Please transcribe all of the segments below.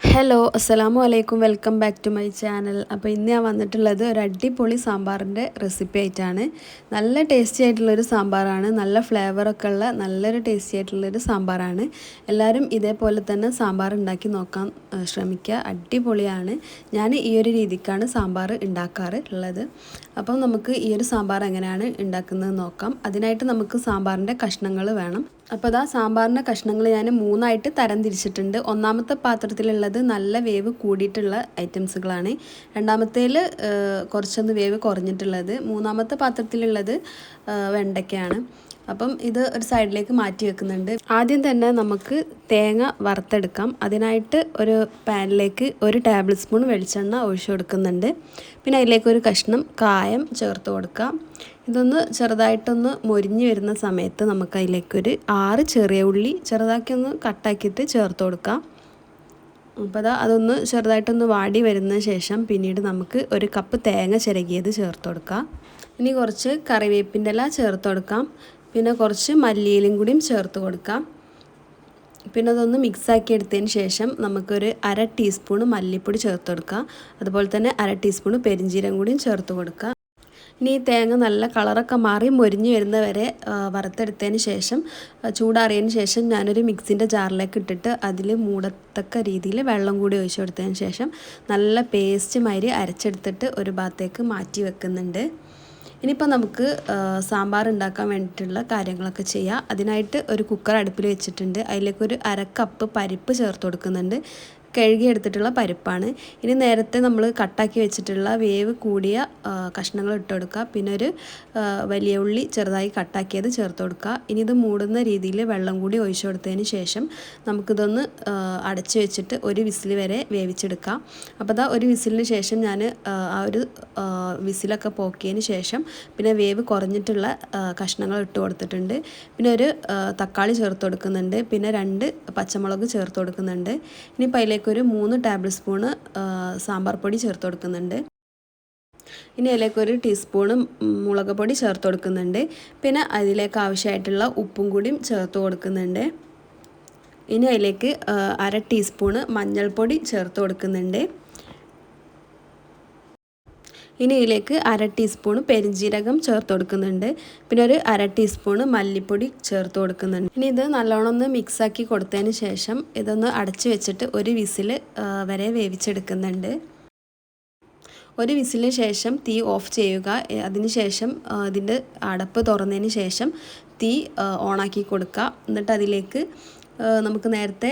Hello അസ്സലാമു അലൈക്കും welcome back to my channel അപ്പോൾ ഇന്ന് ഞാൻ വന്നിട്ടുള്ളത് ഒരു അടിപൊളി സാമ്പാറിന്റെ റെസിപ്പി ആയിട്ടാണ്. നല്ല ടേസ്റ്റി ആയിട്ടുള്ളൊരു സാമ്പാറാണ്. നല്ല ഫ്ലേവറൊക്കെ ഉള്ള നല്ലൊരു ടേസ്റ്റി ആയിട്ടുള്ളൊരു സാമ്പാറാണ്. എല്ലാവരും ഇതേപോലെ തന്നെ സാമ്പാർ ഉണ്ടാക്കി നോക്കാൻ ശ്രമിക്കുക. അടിപൊളിയാണ്. ഞാൻ ഈ ഒരു രീതിക്കാണ് സാമ്പാർ ഉണ്ടാക്കാറ് ഉള്ളത്. അപ്പം നമുക്ക് ഈ ഒരു സാമ്പാർ എങ്ങനെയാണ് ഉണ്ടാക്കുന്നത് നോക്കാം. അതിനായിട്ട് നമുക്ക് സാമ്പാറിന്റെ കഷ്ണങ്ങൾ വേണം. അപ്പോൾ അതാ സാമ്പാറിന്റെ കഷ്ണങ്ങൾ ഞാൻ മൂന്നായിട്ട് തരം തിരിച്ചിട്ടുണ്ട്. ഒന്നാമത്തെ പാത്രത്തിലുള്ളത് നല്ല വേവ് കൂടിയിട്ടുള്ള ഐറ്റംസുകളാണ്. രണ്ടാമത്തേൽ കുറച്ചൊന്ന് വേവ് കുറഞ്ഞിട്ടുള്ളത്. മൂന്നാമത്തെ പാത്രത്തിലുള്ളത് വെണ്ടയ്ക്കയാണ്. അപ്പം ഇത് ഒരു സൈഡിലേക്ക് മാറ്റി വെക്കുന്നുണ്ട്. ആദ്യം തന്നെ നമുക്ക് തേങ്ങ വറുത്തെടുക്കാം. അതിനായിട്ട് ഒരു പാനിലേക്ക് ഒരു ടേബിൾ സ്പൂൺ വെളിച്ചെണ്ണ ഒഴിച്ചു കൊടുക്കുന്നുണ്ട്. പിന്നെ അതിലേക്ക് ഒരു കഷ്ണം കായം ചേർത്ത് കൊടുക്കാം. ഇതൊന്ന് ചെറുതായിട്ടൊന്ന് മൊരിഞ്ഞ് വരുന്ന സമയത്ത് നമുക്ക് അതിലേക്കൊരു ആറ് ചെറിയ ഉള്ളി ചെറുതാക്കി ഒന്ന് കട്ടാക്കിയിട്ട് ചേർത്ത് കൊടുക്കാം. അപ്പോൾ അതാ അതൊന്ന് ചെറുതായിട്ടൊന്ന് വാടി വരുന്ന ശേഷം പിന്നീട് നമുക്ക് ഒരു കപ്പ് തേങ്ങ ചിരകിയത് ചേർത്ത് കൊടുക്കാം. ഇനി കുറച്ച് കറിവേപ്പിന്റെ ഇല ചേർത്ത് കൊടുക്കാം. പിന്നെ കുറച്ച് മല്ലിയിലും കൂടിയും ചേർത്ത് കൊടുക്കാം. പിന്നെ അതൊന്ന് മിക്സാക്കി എടുത്തതിന് ശേഷം നമുക്കൊരു അര ടീസ്പൂൺ മല്ലിപ്പൊടി ചേർത്ത് കൊടുക്കാം. അതുപോലെ തന്നെ അര ടീസ്പൂൺ പെരിഞ്ചീരം കൂടിയും ചേർത്ത് കൊടുക്കുക ഇനി ഈ തേങ്ങ നല്ല കളറൊക്കെ മാറി മൊരിഞ്ഞ് വരുന്ന വരെ വറുത്തെടുത്തതിന് ശേഷം ചൂടാറിയതിന് ശേഷം ഞാനൊരു മിക്സിന്റെ ജാറിലേക്ക് ഇട്ടിട്ട് അതിൽ മൂടത്തക്ക രീതിയിൽ വെള്ളം കൂടി ഒഴിച്ചു കൊടുത്തതിന് ശേഷം നല്ല പേസ്റ്റ് മാതിരി അരച്ചെടുത്തിട്ട് ഒരു ഭാഗത്തേക്ക് മാറ്റി വെക്കുന്നുണ്ട്. ഇനിയിപ്പോൾ നമുക്ക് സാമ്പാർ ഉണ്ടാക്കാൻ വേണ്ടിയിട്ടുള്ള കാര്യങ്ങളൊക്കെ ചെയ്യാം. അതിനായിട്ട് ഒരു കുക്കർ അടുപ്പിൽ വെച്ചിട്ടുണ്ട്. അതിലേക്ക് ഒരു അര കപ്പ് പരിപ്പ് ചേർത്ത് കൊടുക്കുന്നുണ്ട്. കഴുകി എടുത്തിട്ടുള്ള പരിപ്പാണ്. ഇനി നേരത്തെ നമ്മൾ കട്ടാക്കി വെച്ചിട്ടുള്ള വേവ് കൂടിയ കഷ്ണങ്ങൾ ഇട്ട് കൊടുക്കുക. പിന്നെ ഒരു വലിയ ഉള്ളി ചെറുതായി കട്ടാക്കിയത് ചേർത്ത് കൊടുക്കുക. ഇനി ഇത് മൂടുന്ന രീതിയിൽ വെള്ളം കൂടി ഒഴിച്ചു കൊടുത്തതിന് ശേഷം നമുക്കിതൊന്ന് അടച്ചു വെച്ചിട്ട് ഒരു വിസിൽ വരെ വേവിച്ചെടുക്കാം അപ്പോൾ അതാ ഒരു വിസിലിന് ശേഷം ഞാൻ ആ ഒരു വിസിലൊക്കെ പോക്കിയതിന് ശേഷം പിന്നെ വേവ് കുറഞ്ഞിട്ടുള്ള കഷ്ണങ്ങൾ ഇട്ട് കൊടുത്തിട്ടുണ്ട്. പിന്നെ ഒരു തക്കാളി ചേർത്ത് കൊടുക്കുന്നുണ്ട്. പിന്നെ രണ്ട് പച്ചമുളക് ചേർത്ത് കൊടുക്കുന്നുണ്ട്. ഇനിയിപ്പോൾ അതിലേക്ക് ഒരു മൂന്ന് ടേബിൾ സ്പൂണ് സാമ്പാർ പൊടി ചേർത്ത് കൊടുക്കുന്നുണ്ട് ഇനി അതിലേക്ക് ഒരു ടീസ്പൂണ് മുളക് പൊടി ചേർത്ത് കൊടുക്കുന്നുണ്ട് പിന്നെ അതിലേക്ക് ആവശ്യമായിട്ടുള്ള ഉപ്പും കൂടിയും ചേർത്ത് കൊടുക്കുന്നുണ്ട് ഇനി അതിലേക്ക് അര ടീസ്പൂണ് മഞ്ഞൾപ്പൊടി ചേർത്ത് കൊടുക്കുന്നുണ്ട് ഇനി ഇതിലേക്ക് അര ടീസ്പൂൺ പെരിഞ്ജീരകം ചേർത്ത് കൊടുക്കുന്നുണ്ട്. പിന്നെ ഒരു അര ടീസ്പൂൺ മല്ലിപ്പൊടി ചേർത്ത് കൊടുക്കുന്നുണ്ട്. ഇനി ഇത് നല്ലോണം ഒന്ന് മിക്സാക്കി കൊടുത്തതിന് ശേഷം ഇതൊന്ന് അടച്ച് വെച്ചിട്ട് ഒരു വിസിൽ വരെ വേവിച്ചെടുക്കുന്നുണ്ട്. ഒരു വിസിലിന് ശേഷം തീ ഓഫ് ചെയ്യുക. അതിനുശേഷം ഇതിന്റെ അടപ്പ് തുറന്നതിന് ശേഷം തീ ഓണാക്കി കൊടുക്കുക. എന്നിട്ട് അതിലേക്ക് നമുക്ക് നേരത്തെ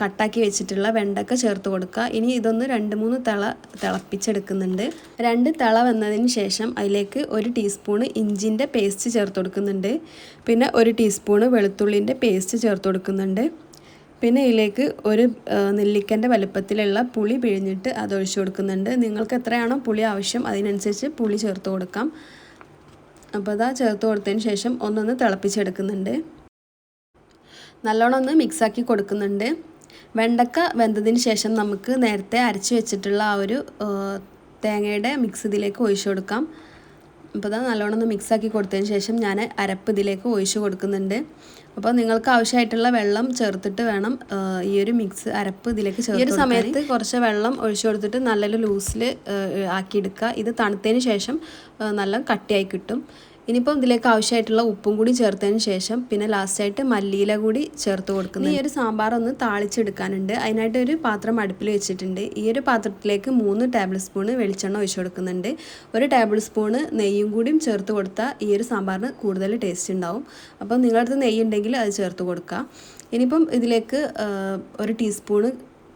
കട്ടാക്കി വെച്ചിട്ടുള്ള വെണ്ടക്ക ചേർത്ത് കൊടുക്കുക. ഇനി ഇതൊന്ന് രണ്ട് മൂന്ന് തിള തിളപ്പിച്ചെടുക്കുന്നുണ്ട്. രണ്ട് തിള വന്നതിന് ശേഷം അതിലേക്ക് ഒരു ടീസ്പൂണ് ഇഞ്ചിന്റെ പേസ്റ്റ് ചേർത്ത് കൊടുക്കുന്നുണ്ട്. പിന്നെ ഒരു ടീസ്പൂണ് വെളുത്തുള്ളിന്റെ പേസ്റ്റ് ചേർത്ത് കൊടുക്കുന്നുണ്ട്. പിന്നെ ഇതിലേക്ക് ഒരു നെല്ലിക്കന്റെ വലുപ്പത്തിലുള്ള പുളി പിഴിഞ്ഞിട്ട് അത് ഒഴിച്ചു കൊടുക്കുന്നുണ്ട്. നിങ്ങൾക്ക് എത്രയാണോ പുളി ആവശ്യം അതിനനുസരിച്ച് പുളി ചേർത്ത് കൊടുക്കാം. അപ്പോൾ അതാ ചേർത്ത് കൊടുത്തതിന് ശേഷം ഒന്നൊന്ന് തിളപ്പിച്ചെടുക്കുന്നുണ്ട്. നല്ലോണം ഒന്ന് മിക്സാക്കി കൊടുക്കുന്നുണ്ട്. വെണ്ടക്ക വെന്തതിന് ശേഷം നമുക്ക് നേരത്തെ അരച്ച് വെച്ചിട്ടുള്ള ആ ഒരു തേങ്ങയുടെ മിക്സ് ഇതിലേക്ക് ഒഴിച്ചു കൊടുക്കാം. അപ്പോൾ അത് നല്ലോണം ഒന്ന് മിക്സാക്കി കൊടുത്തതിന് ശേഷം ഞാൻ അരപ്പ് ഇതിലേക്ക് ഒഴിച്ചു കൊടുക്കുന്നുണ്ട്. അപ്പോൾ നിങ്ങൾക്ക് ആവശ്യമായിട്ടുള്ള വെള്ളം ചേർത്തിട്ട് വേണം ഈ ഒരു മിക്സ് അരപ്പ് ഇതിലേക്ക് ചേർത്ത് ഈ ഒരു സമയത്ത് കുറച്ച് വെള്ളം ഒഴിച്ചു കൊടുത്തിട്ട് നല്ലൊരു ലൂസിൽ ആക്കിയെടുക്കുക. ഇത് തണുത്തതിന് ശേഷം നല്ല കട്ടിയായി കിട്ടും. ഇനിയിപ്പം ഇതിലേക്ക് ആവശ്യമായിട്ടുള്ള ഉപ്പും കൂടി ചേർത്തതിന് ശേഷം പിന്നെ ലാസ്റ്റായിട്ട് മല്ലിയില കൂടി ചേർത്ത് കൊടുക്കുന്നു ഈ ഒരു സാമ്പാർ ഒന്ന് താളിച്ചെടുക്കാനുണ്ട്. അതിനായിട്ട് ഒരു പാത്രം അടുപ്പിൽ വെച്ചിട്ടുണ്ട്. ഈ ഒരു പാത്രത്തിലേക്ക് മൂന്ന് ടേബിൾ സ്പൂണ് വെളിച്ചെണ്ണ ഒഴിച്ചു കൊടുക്കുന്നുണ്ട്. ഒരു ടേബിൾ സ്പൂണ് നെയ്യും കൂടിയും ചേർത്ത് കൊടുത്താൽ ഈ ഒരു സാമ്പാറിന് കൂടുതൽ ടേസ്റ്റ് ഉണ്ടാവും. അപ്പം നിങ്ങളുടെ അടുത്ത് നെയ്യ് ഉണ്ടെങ്കിൽ അത് ചേർത്ത് കൊടുക്കുക ഇനിയിപ്പം ഇതിലേക്ക് ഒരു ടീസ്പൂണ്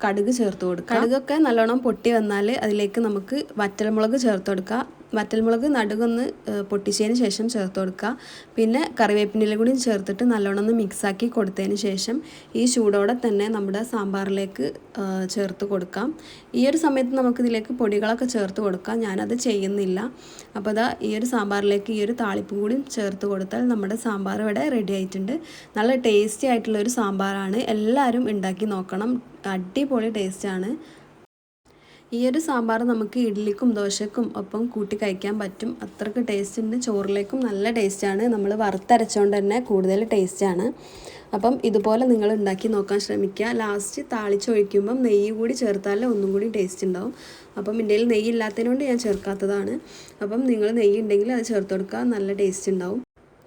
കടുക് ചേർത്ത് കൊടുക്കുക കടുകൊക്കെ നല്ലോണം പൊട്ടി വന്നാൽ അതിലേക്ക് നമുക്ക് വറ്റൽമുളക് ചേർത്ത് കൊടുക്കുക വറ്റൽമുളക് നടുകൊന്ന് പൊട്ടിച്ചതിന് ശേഷം ചേർത്ത് കൊടുക്കുക. പിന്നെ കറിവേപ്പിന്റെ കൂടി ചേർത്തിട്ട് നല്ലോണം ഒന്ന് മിക്സാക്കി കൊടുത്തതിന് ശേഷം ഈ ചൂടോടെ തന്നെ നമ്മുടെ സാമ്പാറിലേക്ക് ചേർത്ത് കൊടുക്കാം. ഈ ഒരു സമയത്ത് നമുക്ക് ഇതിലേക്ക് പൊടികളൊക്കെ ചേർത്ത് കൊടുക്കാം. ഞാനത് ചെയ്യുന്നില്ല. അപ്പോൾ അതാ ഈ ഒരു സാമ്പാറിലേക്ക് ഈ ഒരു താളിപ്പും കൂടി ചേർത്ത് കൊടുത്താൽ നമ്മുടെ സാമ്പാർ ഇവിടെ റെഡി ആയിട്ടുണ്ട്. നല്ല ടേസ്റ്റി ആയിട്ടുള്ള ഒരു സാമ്പാറാണ്. എല്ലാവരും ഉണ്ടാക്കി നോക്കണം. അടിപൊളി ടേസ്റ്റാണ് ഈ ഒരു സാമ്പാർ നമുക്ക് ഇഡ്ഡലിക്കും ദോശക്കും ഒപ്പം കൂട്ടി കഴിക്കാൻ പറ്റും. അത്രയ്ക്ക് ടേസ്റ്റ് ഉണ്ട്. ചോറിലേക്കും നല്ല ടേസ്റ്റാണ് നമ്മൾ വറുത്തരച്ചുകൊണ്ട് തന്നെ കൂടുതൽ ടേസ്റ്റാണ് അപ്പം ഇതുപോലെ നിങ്ങൾ ഉണ്ടാക്കി നോക്കാൻ ശ്രമിക്കുക. ലാസ്റ്റ് താളിച്ചൊഴിക്കുമ്പം നെയ്യ് കൂടി ചേർത്താലേ ഒന്നും കൂടി ടേസ്റ്റ് ഉണ്ടാവും. അപ്പം എന്റെ നെയ്യ് ഇല്ലാത്തതിനോണ്ട് ഞാൻ ചേർക്കാത്തതാണ്. അപ്പം നിങ്ങൾ നെയ്യ് ഉണ്ടെങ്കിൽ അത് ചേർത്ത് കൊടുക്കുക നല്ല ടേസ്റ്റ് ഉണ്ടാവും.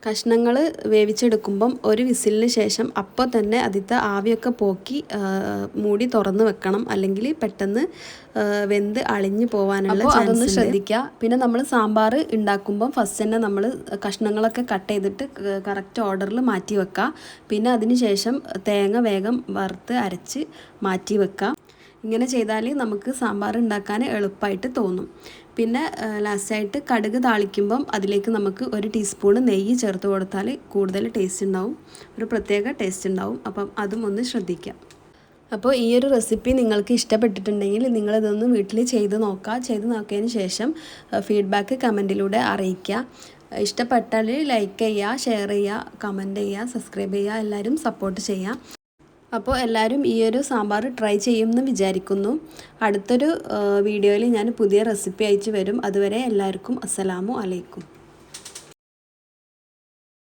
കഷ്ണങ്ങൾ വേവിച്ചെടുക്കുമ്പം ഒരു വിസിലിന് ശേഷം അപ്പോൾ തന്നെ അതിത്തെ ആവിയൊക്കെ പോക്കി മൂടി തുറന്ന് വെക്കണം. അല്ലെങ്കിൽ പെട്ടെന്ന് വെന്ത് അളിഞ്ഞു പോകാനുള്ള അതൊന്ന് ശ്രദ്ധിക്കുക പിന്നെ നമ്മൾ സാമ്പാർ ഉണ്ടാക്കുമ്പം ഫസ്റ്റ് തന്നെ നമ്മൾ കഷ്ണങ്ങളൊക്കെ കട്ട് ചെയ്തിട്ട് കറക്റ്റ് ഓർഡറിൽ മാറ്റി വെക്കുക പിന്നെ അതിന് ശേഷം തേങ്ങ വേഗം വറുത്ത് അരച്ച് മാറ്റി വെക്കുക ഇങ്ങനെ ചെയ്താൽ നമുക്ക് സാമ്പാർ ഉണ്ടാക്കാൻ എളുപ്പമായിട്ട് തോന്നും. പിന്നെ ലാസ്റ്റായിട്ട് കടുക് താളിക്കുമ്പം അതിലേക്ക് നമുക്ക് ഒരു ടീസ്പൂൺ നെയ്യ് ചേർത്ത് കൊടുത്താൽ കൂടുതൽ ടേസ്റ്റ് ഉണ്ടാവും. ഒരു പ്രത്യേക ടേസ്റ്റ് ഉണ്ടാവും. അപ്പം അതും ഒന്ന് ശ്രദ്ധിക്കാം. അപ്പോൾ ഈ ഒരു റെസിപ്പി നിങ്ങൾക്ക് ഇഷ്ടപ്പെട്ടിട്ടുണ്ടെങ്കിൽ നിങ്ങളിതൊന്ന് വീട്ടിൽ ചെയ്ത് നോക്കുക ചെയ്ത് നോക്കിയതിന് ശേഷം ഫീഡ്ബാക്ക് കമന്റിലൂടെ അറിയിക്കുക ഇഷ്ടപ്പെട്ടാൽ ലൈക്ക് ചെയ്യുക ഷെയർ ചെയ്യുക കമന്റ് ചെയ്യുക സബ്സ്ക്രൈബ് ചെയ്യുക എല്ലാവരും സപ്പോർട്ട് ചെയ്യുക. അപ്പോൾ എല്ലാവരും ഈ ഒരു സാമ്പാർ ട്രൈ ചെയ്യുമെന്ന് വിചാരിക്കുന്നു. അടുത്തൊരു വീഡിയോയിൽ ഞാൻ പുതിയ റെസിപ്പി അയച്ചു വരും. അതുവരെ എല്ലാവർക്കും അസ്സലാമു അലൈക്കും.